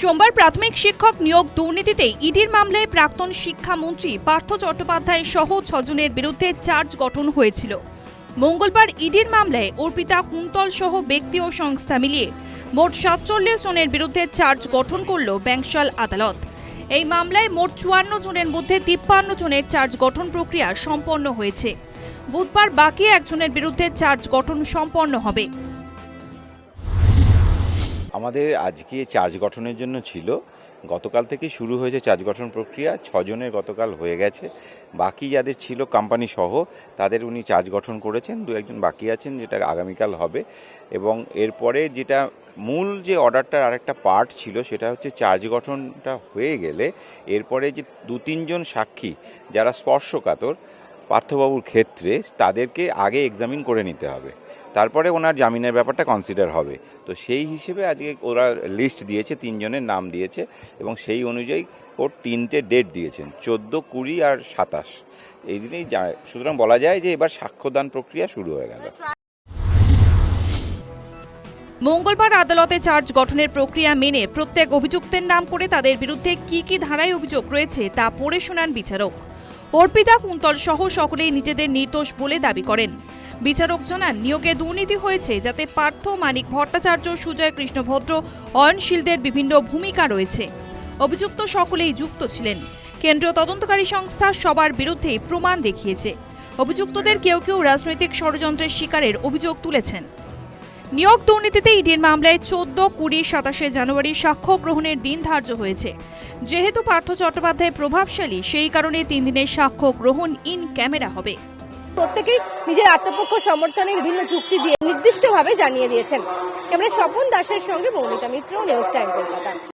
সোমবার প্রাথমিক শিক্ষক নিয়োগ দুর্নীতিতে ইডির মামলায় প্রাক্তন শিক্ষামন্ত্রী পার্থ চট্টোপাধ্যায় সহ ছজনের বিরুদ্ধে চার্জ গঠন হয়েছিল। মঙ্গলবার ইডির মামলায় অর্পিতা কুন্তল সহ ব্যক্তি ও সংস্থা মিলিয়ে মোট সাতচল্লিশ জনের বিরুদ্ধে চার্জ গঠন করল ব্যাংশাল আদালত। এই মামলায় মোট চুয়ান্ন জনের মধ্যে তিপ্পান্ন জনের চার্জ গঠন প্রক্রিয়া সম্পন্ন হয়েছে। বুধবার বাকি একজনের বিরুদ্ধে চার্জ গঠন সম্পন্ন হবে। আমাদের আজকে চার্জ গঠনের জন্য ছিল। গতকাল থেকে শুরু হয়েছে চার্জ গঠন প্রক্রিয়া। ছজনের গতকাল হয়ে গেছে। বাকি যাদের ছিল কোম্পানি সহ, তাদের উনি চার্জ গঠন করেছেন। দু একজন বাকি আছেন যেটা আগামীকাল হবে। এবং এরপরে যেটা মূল যে অর্ডারটার আরেকটা পার্ট ছিল, সেটা হচ্ছে চার্জ গঠনটা হয়ে গেলে, এরপরে যে দু তিনজন সাক্ষী, যারা স্পর্শকাতর পার্থবাবুর ক্ষেত্রে তাদেরকে আগে এক্সামিন করে নিতে হবে। তারপরে ওনার জামিনের ব্যাপারটা কনসিডার হবে। তো সেই হিসেবে আজকে ওরা লিস্ট দিয়েছে, তিনজনের নাম দিয়েছে এবং সেই অনুযায়ী ওর তিনটে ডেট দিয়েছেন, চোদ্দ, কুড়ি আর সাতাশ। এই দিনেই যায় সুতরাং বলা যায় যে এবার সাক্ষ্যদান প্রক্রিয়া শুরু হয়ে গেল। মঙ্গলবার আদালতে চার্জ গঠনের প্রক্রিয়া মেনে প্রত্যেক অভিযুক্তের নাম করে তাদের বিরুদ্ধে কি কি ধারায় অভিযোগ রয়েছে তা পড়ে শোনান বিচারক। অর্পিতা কুন্তল সহ সকলেই নিজেদের নির্দোষ বলে দাবি করেন। বিচারক জানান, নিয়োগে দুর্নীতি হয়েছে যাতে পার্থ মানিক ভট্টাচার্য, সুজয় কৃষ্ণভদ্র অয়নশীলদের বিভিন্ন ভূমিকা রয়েছে। অভিযুক্ত সকলেই যুক্ত ছিলেন। কেন্দ্রীয় তদন্তকারী সংস্থা সবার বিরুদ্ধেই প্রমাণ দেখিয়েছে। অভিযুক্তদের কেউ কেউ রাজনৈতিক ষড়যন্ত্রের শিকারের অভিযোগ তুলেছেন। নিয়োগ দুর্নীতিতে ইডির মামলায় চোদ্দ, কুড়ি, সাতাশে জানুয়ারি সাক্ষ্য গ্রহণের দিন ধার্য হয়েছে। যেহেতু পার্থ চট্টোপাধ্যায় প্রভাবশালী, সেই কারণে তিন দিনের সাক্ষ্য গ্রহণ ইন ক্যামেরা হবে। প্রত্যেকেই নিজের আত্মপক্ষ সমর্থনে বিভিন্ন যুক্তি দিয়ে নির্দিষ্টভাবে জানিয়ে দিয়েছেন। ক্যামেরা স্বপন দাসের সঙ্গে মৌমিতা মিত্র, নিউজ টাইম কলকাতা।